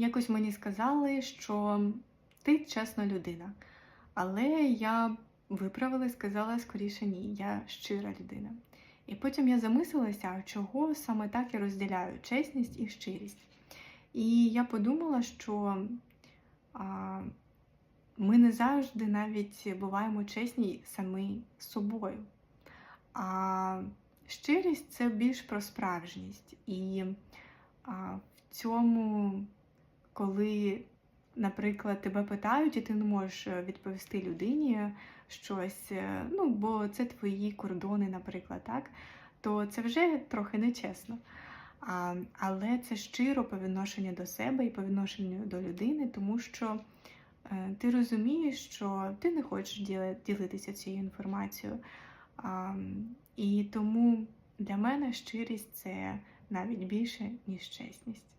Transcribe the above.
Якось мені сказали, що ти чесна людина. Але я виправила і сказала скоріше ні, я щира людина. І потім я замислилася, чого саме так я розділяю чесність і щирість. І я подумала, що а, ми не завжди навіть буваємо чесні самі з собою. А щирість це більш про справжність. І а, в цьому, коли, наприклад, тебе питають, і ти не можеш е, відповісти людині щось, е, ну, бо це твої кордони, наприклад, так, то це вже трохи нечесно. А, але це щиро по відношенню до себе і по відношенню до людини, тому що е, ти розумієш, що ти не хочеш діли- ділитися цією інформацією. А, і тому для мене щирість це навіть більше, ніж чесність.